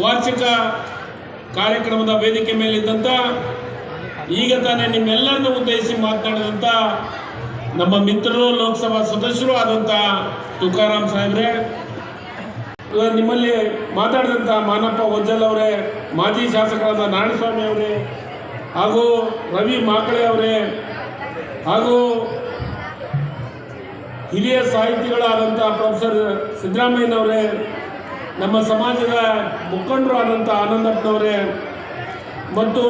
ವಾರ್ಷಿಕ ಕಾರ್ಯಕ್ರಮದ ವೇದಿಕೆ ಮೇಲಿದ್ದಂಥ ಈಗ ತಾನೇ ನಿಮ್ಮೆಲ್ಲರನ್ನು ಉದ್ದೇಶಿಸಿ ಮಾತನಾಡಿದಂಥ ನಮ್ಮ ಮಿತ್ರರು, ಲೋಕಸಭಾ ಸದಸ್ಯರು ಆದಂಥ ತುಕಾರಾಮ್ ಸಾಹೇಬ್ರೆ ನಿಮ್ಮಲ್ಲಿ ಮಾತಾಡಿದಂಥ ಮಾನಪ್ಪ ವಜ್ಜಲ್ ಅವರೇ, ಮಾಜಿ ಶಾಸಕರಾದ ನಾರಾಯಣಸ್ವಾಮಿ ಅವರೇ, ಹಾಗೂ ರವಿ ಮಾಕಳೆ ಅವರೇ, ಹಾಗೂ ಹಿರಿಯ ಸಾಹಿತಿಗಳಾದಂಥ ಪ್ರೊಫೆಸರ್ ಸಿದ್ದರಾಮಯ್ಯನವರೇ, ನಮ್ಮ ಸಮಾಜದ ಮುಖಂಡರು ಆದಂಥ ಆನಂದಪ್ಪನವರೇ ಮತ್ತು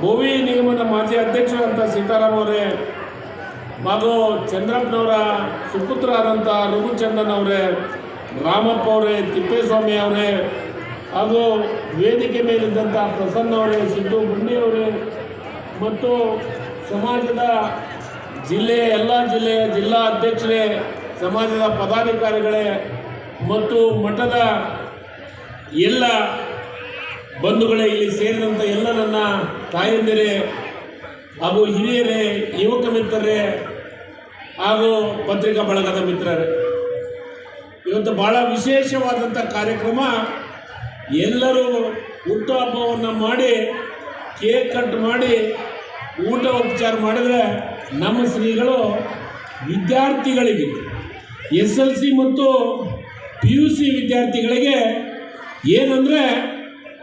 ಭೋವಿ ನಿಗಮದ ಮಾಜಿ ಅಧ್ಯಕ್ಷರಾದಂಥ ಸೀತಾರಾಮ್ ಅವರೇ, ಹಾಗೂ ಚಂದ್ರಪ್ಪನವರ ಸುಪುತ್ರರಾದಂಥ ರಘುಚಂದನ್ ಅವರೇ, ರಾಮಪ್ಪ ಅವರೇ, ತಿಪ್ಪೇಸ್ವಾಮಿ ಅವರೇ, ಹಾಗೂ ವೇದಿಕೆ ಮೇಲಿದ್ದಂಥ ಪ್ರಸನ್ನ ಅವರೇ, ಸಿದ್ದು ಅವರೇ, ಮತ್ತು ಸಮಾಜದ ಜಿಲ್ಲೆಯ ಎಲ್ಲ ಜಿಲ್ಲೆಯ ಜಿಲ್ಲಾ ಅಧ್ಯಕ್ಷರೇ, ಸಮಾಜದ ಪದಾಧಿಕಾರಿಗಳೇ, ಮತ್ತು ಮಠದ ಎಲ್ಲ ಬಂಧುಗಳೇ, ಇಲ್ಲಿ ಸೇರಿದಂಥ ಎಲ್ಲ ನನ್ನ ತಾಯಂದಿರೇ ಹಾಗೂ ಹಿರಿಯರೇ, ಯುವಕ ಮಿತ್ರರೇ ಹಾಗೂ ಪತ್ರಿಕಾ ಬಳಗದ ಮಿತ್ರರೇ. ಇವತ್ತು ಭಾಳ ವಿಶೇಷವಾದಂಥ ಕಾರ್ಯಕ್ರಮ. ಎಲ್ಲರೂ ಹುಟ್ಟುಹಬ್ಬವನ್ನು ಮಾಡಿ, ಕೇಕ್ ಕಟ್ ಮಾಡಿ, ಊಟ ಉಪಚಾರ ಮಾಡಿದರೆ ನಮ್ಮ ಶ್ರೀಗಳು ವಿದ್ಯಾರ್ಥಿಗಳಿಗೆ ಎಸ್ ಎಲ್ ಸಿ ಮತ್ತು ಪಿ ಯು ಸಿ ವಿದ್ಯಾರ್ಥಿಗಳಿಗೆ ಏನಂದರೆ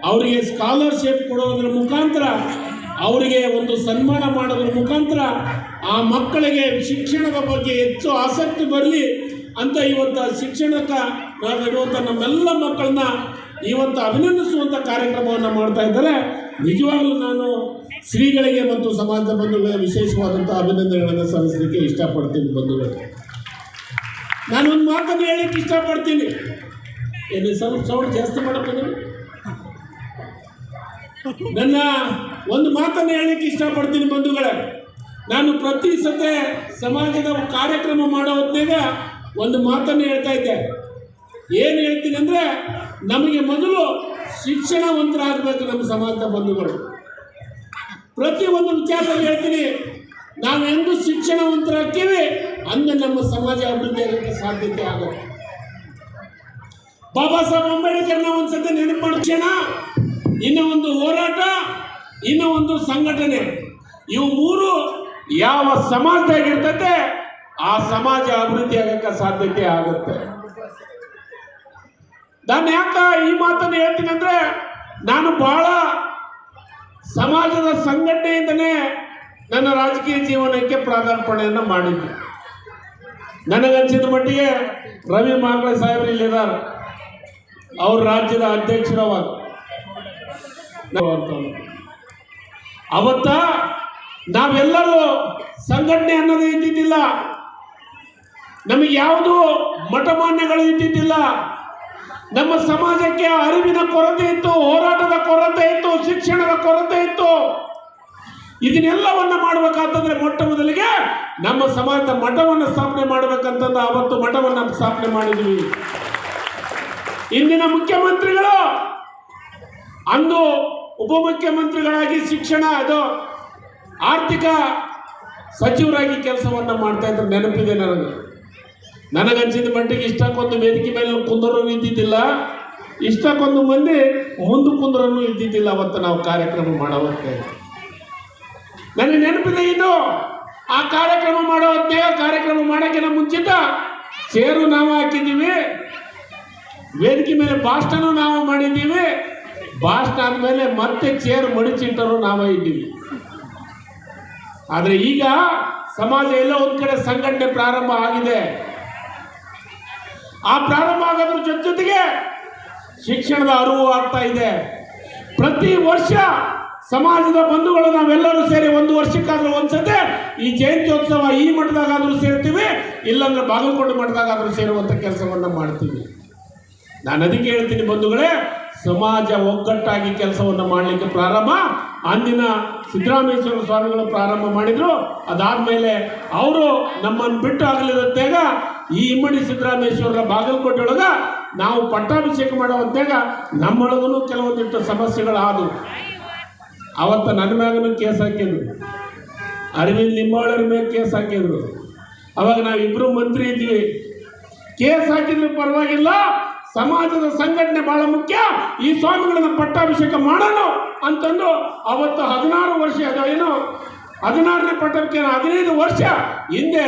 ಅವರಿಗೆ ಸ್ಕಾಲರ್ಶಿಪ್ ಕೊಡೋದ್ರ ಮುಖಾಂತರ, ಅವರಿಗೆ ಒಂದು ಸನ್ಮಾನ ಮಾಡೋದ್ರ ಮುಖಾಂತರ ಆ ಮಕ್ಕಳಿಗೆ ಶಿಕ್ಷಣದ ಬಗ್ಗೆ ಹೆಚ್ಚು ಆಸಕ್ತಿ ಬರಲಿ ಅಂತ ಇವತ್ತು ಶಿಕ್ಷಣಕ್ಕೆ ನಾವಿರುವಂಥ ನಮ್ಮೆಲ್ಲ ಮಕ್ಕಳನ್ನ ಇವತ್ತು ಅಭಿನಂದಿಸುವಂಥ ಕಾರ್ಯಕ್ರಮವನ್ನು ಮಾಡ್ತಾ ಇದ್ದಾರೆ. ನಿಜವಾಗಲೂ ನಾನು ಶ್ರೀಗಳಿಗೆ ಮತ್ತು ಸಮಾಜ ಬಂಧುಗಳಿಗೆ ವಿಶೇಷವಾದಂತಹ ಅಭಿನಂದನೆಗಳನ್ನು ಸಲ್ಲಿಸಲಿಕ್ಕೆ ಇಷ್ಟಪಡ್ತೀನಿ ಬಂಧುಗಳು. ನಾನೊಂದು ಮಾತನ್ನು ಹೇಳಕ್ಕೆ ಇಷ್ಟಪಡ್ತೀನಿ. ಏನು ಸೌಂಡ್ ಸೌಂಡ್ ಜಾಸ್ತಿ ಮಾಡಕ್ಕೆ ನನ್ನ ಒಂದು ಮಾತನ್ನು ಹೇಳಲಿಕ್ಕೆ ಇಷ್ಟಪಡ್ತೀನಿ ಬಂಧುಗಳೇ. ನಾನು ಪ್ರತಿ ಸತೆ ಸಮಾಜದ ಕಾರ್ಯಕ್ರಮ ಮಾಡೋ ಹೊತ್ತಿನಾಗ ಒಂದು ಮಾತನ್ನು ಹೇಳ್ತಾ ಇದ್ದೆ. ಏನು ಹೇಳ್ತೀನಿ ಅಂದರೆ, ನಮಗೆ ಮೊದಲು ಶಿಕ್ಷಣವಂತರಾಗಬೇಕು ನಮ್ಮ ಸಮಾಜದ ಬಂಧುಗಳು. ಪ್ರತಿ ಒಂದು ವಿಚಾರದಲ್ಲಿ ಹೇಳ್ತೀನಿ, ನಾವು ಎಂದು ಶಿಕ್ಷಣವಂತರಾಗ್ತೀವಿ ಅಂದು ನಮ್ಮ ಸಮಾಜ ಅಭಿವೃದ್ಧಿ ಆಗೋಕ್ಕೆ ಸಾಧ್ಯತೆ ಆಗುತ್ತೆ. ಬಾಬಾ ಸಾಹೇಬ್ ಅಂಬೇಡ್ಕರ್ನ ಒಂದ್ಸತಿ ನೆನಪು ಮಾಡೋ ಕ್ಷಣ ಇನ್ನು ಒಂದು ಹೋರಾಟ, ಇನ್ನು ಒಂದು ಸಂಘಟನೆ. ಇವು ಮೂರು ಯಾವ ಸಮಾಜದಾಗಿರ್ತತೆ ಆ ಸಮಾಜ ಅಭಿವೃದ್ಧಿ ಆಗಕ್ಕೆ ಸಾಧ್ಯತೆ ಆಗುತ್ತೆ. ನಾನು ಯಾಕ ಈ ಮಾತನ್ನು ಹೇಳ್ತೀನಿ ಅಂದ್ರೆ, ನಾನು ಬಹಳ ಸಮಾಜದ ಸಂಘಟನೆಯಿಂದನೇ ನನ್ನ ರಾಜಕೀಯ ಜೀವನಕ್ಕೆ ಪ್ರಾಧಾನ್ಯಪಣೆಯನ್ನು ಮಾಡಿದ್ದೆ. ನನಗನ್ಸಿದ ಮಟ್ಟಿಗೆ ರವಿ ಮಾಗಳೆ ಸಾಹೇಬರು ಇಲ್ಲಿದ್ದಾರೆ ಅವ್ರ ರಾಜ್ಯದ ಅಧ್ಯಕ್ಷರವಾಗ. ಅವತ್ತ ನಾವೆಲ್ಲರೂ ಸಂಘಟನೆ ಅನ್ನೋದು ಇದ್ದಿದ್ದಿಲ್ಲ ನಮಗೆ ಯಾವುದು ಮಠಮಾನ್ಯಗಳು ಇದ್ದಿದ್ದಿಲ್ಲ ನಮ್ಮ ಸಮಾಜಕ್ಕೆ ಅರಿವಿನ ಕೊರತೆ ಶಿಕ್ಷಣದ ಕೊರತೆ ಇತ್ತು. ಇದನ್ನೆಲ್ಲವನ್ನ ಮಾಡಬೇಕಾದ್ರೆ ಮೊಟ್ಟ ಮೊದಲಿಗೆ ನಮ್ಮ ಸಮಾಜದ ಮಠವನ್ನು ಸ್ಥಾಪನೆ ಮಾಡಬೇಕಂತಂದು ಅವತ್ತು ಮಠವನ್ನು ಸ್ಥಾಪನೆ ಮಾಡಿದ್ವಿ. ಇಂದಿನ ಮುಖ್ಯಮಂತ್ರಿಗಳು ಅಂದು ಉಪಮುಖ್ಯಮಂತ್ರಿಗಳಾಗಿ ಶಿಕ್ಷಣ, ಅದು ಆರ್ಥಿಕ ಸಚಿವರಾಗಿ ಕೆಲಸವನ್ನು ಮಾಡ್ತಾ ಇದ್ರು ನೆನಪಿದೆ ನನಗೆ. ನನಗನ್ಸಿದ ಮಟ್ಟಿಗೆ ಇಷ್ಟಕ್ಕೊಂದು ವೇದಿಕೆ ಮೇಲೆ ಕುಂದರೂ ಇದ್ದಿದ್ದಿಲ್ಲ ಇಷ್ಟಕ್ಕೊಂದು ಮಂದಿ ಮುಂದೆ ಕುಂದ್ರೂ ಇದ್ದಿದ್ದಿಲ್ಲ ಅವತ್ತು ನಾವು ಕಾರ್ಯಕ್ರಮ ಮಾಡೋವತ್ತೆ ನನಗೆ ನೆನಪಿದೆ ಇದು. ಆ ಕಾರ್ಯಕ್ರಮ ಮಾಡೋ ಕಾರ್ಯಕ್ರಮ ಮಾಡೋಕ್ಕಿಂತ ಮುಂಚಿತ ಚೇರು ನಾವು ಹಾಕಿದ್ದೀವಿ. ವೇದಿಕೆ ಮೇಲೆ ಭಾಷಣ ನಾವು ಮಾಡಿದ್ದೀವಿ. ಭಾಷಣ ಆದಮೇಲೆ ಮತ್ತೆ ಚೇರ್ ಮಡಿಚಿಟ್ಟರು ನಾವೇ ಇದ್ದೀವಿ. ಆದರೆ ಈಗ ಸಮಾಜ ಎಲ್ಲ ಒಂದು ಕಡೆ ಸಂಘಟನೆ ಪ್ರಾರಂಭ ಆಗಿದೆ. ಆ ಪ್ರಾರಂಭ ಆಗೋದ್ರ ಜೊತೆ ಜೊತೆಗೆ ಶಿಕ್ಷಣದ ಅರಿವು ಆಗ್ತಾ ಇದೆ. ಪ್ರತಿ ವರ್ಷ ಸಮಾಜದ ಬಂಧುಗಳು ನಾವೆಲ್ಲರೂ ಸೇರಿ ಒಂದು ವರ್ಷಕ್ಕಾದ್ರೂ ಒಂದ್ಸತೆ ಈ ಜಯಂತ್ಯೋತ್ಸವ ಈ ಮಠದಾಗಾದ್ರೂ ಸೇರ್ತೀವಿ, ಇಲ್ಲಾಂದ್ರೆ ಬಾಗಲಕೋಟೆ ಮಠದಾಗಾದ್ರೂ ಸೇರುವಂಥ ಕೆಲಸವನ್ನು ಮಾಡ್ತೀವಿ. ನಾನು ಅದಕ್ಕೆ ಹೇಳ್ತೀನಿ ಬಂಧುಗಳೇ, ಸಮಾಜ ಒಗ್ಗಟ್ಟಾಗಿ ಕೆಲಸವನ್ನು ಮಾಡಲಿಕ್ಕೆ ಪ್ರಾರಂಭ. ಅಂದಿನ ಸಿದ್ದರಾಮೇಶ್ವರ ಸ್ವಾಮಿಗಳು ಪ್ರಾರಂಭ ಮಾಡಿದರು. ಅದಾದಮೇಲೆ ಅವರು ನಮ್ಮನ್ನು ಬಿಟ್ಟು ಆಗಲಿದಂತೆಗ ಈ ಇಮ್ಮಡಿ ಸಿದ್ದರಾಮೇಶ್ವರರ ಬಾಗಲಕೋಟೆಯೊಳಗ ನಾವು ಪಟ್ಟಾಭಿಷೇಕ ಮಾಡೋ ಹೊತ್ತಾಗ ನಮ್ಮೊಳಗೂ ಕೆಲವೊಂದಿಷ್ಟು ಸಮಸ್ಯೆಗಳಾದವು. ಅವತ್ತು ನನ್ನ ಮ್ಯಾಗನು ಕೇಸ್ ಹಾಕಿದ್ರು. ಅರವಿಂದ್ ನಿಂಬಾಳರ ಮೇಲೆ ಕೇಸ್ ಹಾಕಿದ್ರು. ಅವಾಗ ನಾವಿಬ್ಬರು ಮಂತ್ರಿ ಇದ್ವಿ. ಕೇಸ್ ಹಾಕಿದ್ರು ಪರವಾಗಿಲ್ಲ. ಸಮಾಜದ ಸಂಘಟನೆ ಬಹಳ ಮುಖ್ಯ. ಈ ಸ್ವಾಮಿಗಳನ್ನ ಪಟ್ಟಾಭಿಷೇಕ ಮಾಡೋಣ ಅಂತಂದು ಅವತ್ತು ಹದಿನಾರು ವರ್ಷ ಏನು ಹದಿನಾರನೇ ಪಟ್ಟಾಭಿಷೇಕ ಹದಿನೈದು ವರ್ಷ ಹಿಂದೆ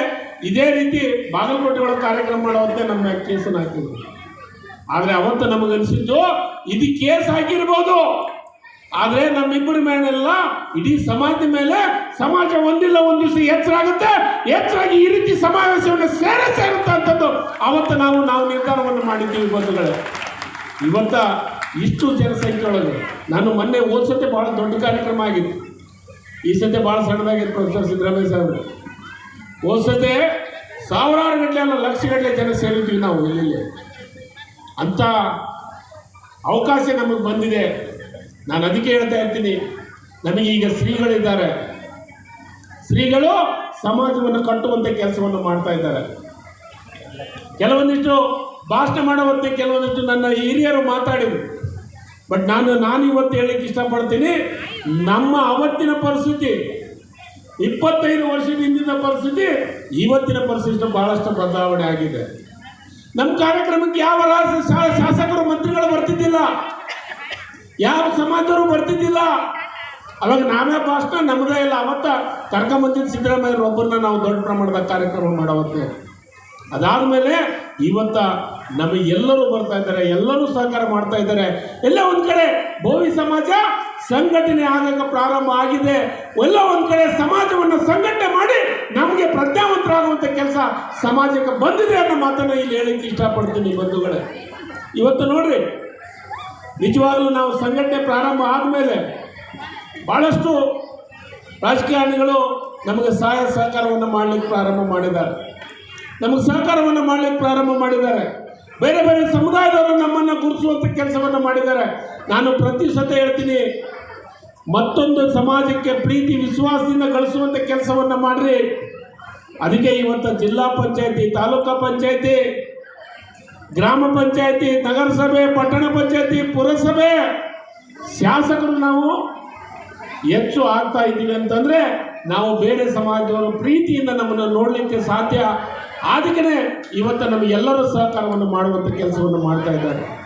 ಇದೇ ರೀತಿ ಬಾಗಲಕೋಟೆ ಒಳಗೆ ಕಾರ್ಯಕ್ರಮ ಮಾಡುವಂತೆ ನಮ್ಮ ಕೇಸನ್ನು ಹಾಕಿದ್ರು. ಆದರೆ ಅವತ್ತು ನಮಗನ್ಸಿದ್ದು, ಇದು ಕೇಸ್ ಹಾಕಿರ್ಬೋದು. ಆದರೆ ನಮ್ಮಿಬ್ಬರ ಮೇಲೆಲ್ಲ ಇಡೀ ಸಮಾಜದ ಮೇಲೆ ಸಮಾಜ ಒಂದಿಲ್ಲ, ಒಂದು ದಿವಸ ಎಚ್ಚರಾಗುತ್ತೆ. ಎಚ್ಚರಾಗಿ ಈ ರೀತಿ ಸಮಾವೇಶವನ್ನು ಸೇರೇ ಸೇರುತ್ತೆ ಅಂತದ್ದು ಅವತ್ತು ನಾವು ನಾವು ನಿರ್ಧಾರವನ್ನು ಮಾಡಿದ್ದೀವಿ ಬಂಧುಗಳೇ. ಇವತ್ತ ಇಷ್ಟು ಜನಸಂಖ್ಯೆ ಒಳಗೆ ನಾನು ಮೊನ್ನೆ ಓದ್ಸತ್ತೆ ಭಾಳ ದೊಡ್ಡ ಕಾರ್ಯಕ್ರಮ ಆಗಿತ್ತು. ಈ ಸತಿ ಭಾಳ ಸಣ್ಣದಾಗಿತ್ತು ಪ್ರೊಫೆಸರ್ ಸಿದ್ದರಾಮಯ್ಯ ಸಾಹೇಬ್ರು. ಹೋದ್ಸತೆ ಸಾವಿರಾರು ಗಂಟೆ ಅಲ್ಲ ಲಕ್ಷ ಗಂಟೆ ಜನ ಸೇರಿದ್ವಿ ನಾವು ಇಲ್ಲಿ ಅಂಥ ಅವಕಾಶ ನಮಗೆ ಬಂದಿದೆ. ನಾನು ಅದಕ್ಕೆ ಹೇಳ್ತಾ ಇರ್ತೀನಿ. ನಮಗೆ ಈಗ ಶ್ರೀಗಳಿದ್ದಾರೆ ಶ್ರೀಗಳು ಸಮಾಜವನ್ನು ಕಟ್ಟುವಂಥ ಕೆಲಸವನ್ನು ಮಾಡ್ತಾ ಇದ್ದಾರೆ. ಕೆಲವೊಂದಿಷ್ಟು ಭಾಷಣ ಮಾಡುವಂತೆ ಕೆಲವೊಂದಿಷ್ಟು ನನ್ನ ಹಿರಿಯರು ಮಾತಾಡಿದರು. ಬಟ್ ನಾನು ನಾನು ಇವತ್ತು ಹೇಳಲಿಕ್ಕೆ ಇಷ್ಟಪಡ್ತೀನಿ, ನಮ್ಮ ಅವತ್ತಿನ ಪರಿಸ್ಥಿತಿ, ಇಪ್ಪತ್ತೈದು ವರ್ಷದ ಹಿಂದಿನ ಪರಿಸ್ಥಿತಿ, ಇವತ್ತಿನ ಪರಿಸ್ಥಿತಿ ಬಹಳಷ್ಟು ಬದಲಾವಣೆ ಆಗಿದೆ. ನಮ್ಮ ಕಾರ್ಯಕ್ರಮಕ್ಕೆ ಯಾವ ಶಾಸಕರು, ಮಂತ್ರಿಗಳು ಬರ್ತಿದ್ದಿಲ್ಲ. ಯಾವ ಸಮಾಜವರು ಬರ್ತಿದ್ದಿಲ್ಲ? ಅವಾಗ ನಾವೇ ಭಾಷಣ ನಮ್ಮದೇ ಇಲ್ಲ. ಅವತ್ತ ಕರ್ಕೊಂಬಂದಿದ್ದು ಸಿದ್ದರಾಮಯ್ಯ ಒಬ್ಬರನ್ನ ನಾವು ದೊಡ್ಡ ಪ್ರಮಾಣದ ಕಾರ್ಯಕ್ರಮ ಮಾಡೋವತ್ತೆ. ಅದಾದಮೇಲೆ ಇವತ್ತ ನಮಗೆ ಎಲ್ಲರೂ ಬರ್ತಾ ಇದ್ದಾರೆ, ಎಲ್ಲರೂ ಸಹಕಾರ ಮಾಡ್ತಾ ಇದ್ದಾರೆ. ಎಲ್ಲ ಒಂದು ಕಡೆ ಭೋವಿ ಸಮಾಜ ಸಂಘಟನೆ ಆಗಕ್ಕೆ ಪ್ರಾರಂಭ ಆಗಿದೆ. ಎಲ್ಲ ಒಂದು ಕಡೆ ಸಮಾಜವನ್ನು ಸಂಘಟನೆ ಮಾಡಿ ನಮಗೆ ಪ್ರಜ್ಞಾವಂತರಾಗುವಂಥ ಕೆಲಸ ಸಮಾಜಕ್ಕೆ ಬಂದಿದೆ ಅನ್ನೋ ಮಾತನ್ನು ಇಲ್ಲಿ ಹೇಳಕ್ಕೆ ಇಷ್ಟಪಡ್ತೀನಿ ಬಂಧುಗಳೇ. ಇವತ್ತು ನೋಡ್ರಿ ನಿಜವಾಗಲೂ ನಾವು ಸಂಘಟನೆ ಪ್ರಾರಂಭ ಆದಮೇಲೆ ಭಾಳಷ್ಟು ರಾಜಕಾರಣಿಗಳು ನಮಗೆ ಸಹಾಯ ಸಹಕಾರವನ್ನು ಮಾಡಲಿಕ್ಕೆ ಪ್ರಾರಂಭ ಮಾಡಿದ್ದಾರೆ. ನಮಗೆ ಸಹಕಾರವನ್ನು ಮಾಡಲಿಕ್ಕೆ ಪ್ರಾರಂಭ ಮಾಡಿದ್ದಾರೆ. ಬೇರೆ ಬೇರೆ ಸಮುದಾಯದವರು ನಮ್ಮನ್ನು ಗುರುತಿಸುವಂಥ ಕೆಲಸವನ್ನು ಮಾಡಿದ್ದಾರೆ. ನಾನು ಪ್ರತಿ ಸತ ಹೇಳ್ತೀನಿ, ಮತ್ತೊಂದು ಸಮಾಜಕ್ಕೆ ಪ್ರೀತಿ, ವಿಶ್ವಾಸದಿಂದ ಗಳಿಸುವಂಥ ಕೆಲಸವನ್ನು ಮಾಡಿರಿ. ಅದಕ್ಕೆ ಇವತ್ತು ಜಿಲ್ಲಾ ಪಂಚಾಯತಿ, ತಾಲೂಕಾ ಪಂಚಾಯತಿ ಗ್ರಾಮ ಪಂಚಾಯತಿ, ನಗರಸಭೆ, ಪಟ್ಟಣ ಪಂಚಾಯತಿ, ಪುರಸಭೆ, ಶಾಸಕರು ನಾವು ಹೆಚ್ಚು ಆಗ್ತಾ ಇದ್ದೀವಿ ಅಂತಂದರೆ ನಾವು ಬೇರೆ ಸಮಾಜದವರು ಪ್ರೀತಿಯಿಂದ ನಮ್ಮನ್ನು ನೋಡಲಿಕ್ಕೆ ಸಾಧ್ಯ. ಅದಕ್ಕೆ ಇವತ್ತು ನಮಗೆಲ್ಲರೂ ಸಹಕಾರವನ್ನು ಮಾಡುವಂಥ ಕೆಲಸವನ್ನು ಮಾಡ್ತಾ ಇದ್ದಾರೆ.